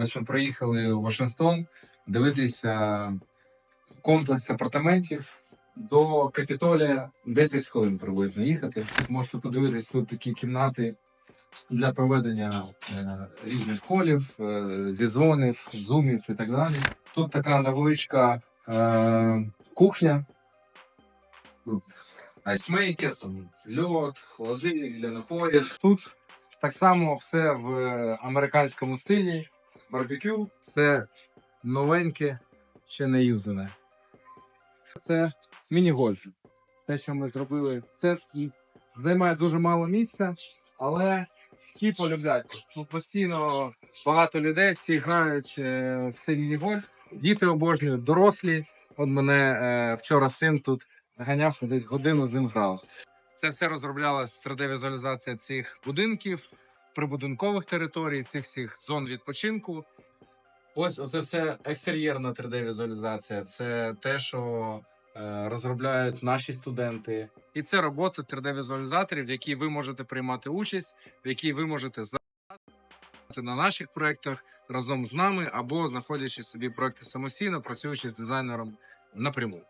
Ось ми приїхали у Вашингтон дивитися комплекс апартаментів до Капітолія 10 хвилин приблизно їхати. Можете подивитись тут такі кімнати для проведення е, різних колів, е, зізвонів, зумів і так далі. Тут така невеличка е, кухня. Айсмейкер, там льод, холодильник для напоїв. Тут так само все в американському стилі. Барбекю, все новеньке, ще не юзане. Це міні-гольф. Те, що ми зробили, це займає дуже мало місця, але всі полюбляють. Тут постійно багато людей, всі грають е, в цей міні-гольф. Діти обожнюють, дорослі. От мене е, вчора син тут ганяв, десь годину з ним грав. Це все розроблялась 3D-візуалізація цих будинків, прибудинкових територій, цих всіх зон відпочинку. Ось оце все екстер'єрна 3D-візуалізація. Це те, що е, розробляють наші студенти. І це робота 3D-візуалізаторів, в якій ви можете приймати участь, в якій ви можете за- на наших проєктах разом з нами або знаходячи собі проекти самостійно, працюючи з дизайнером напряму.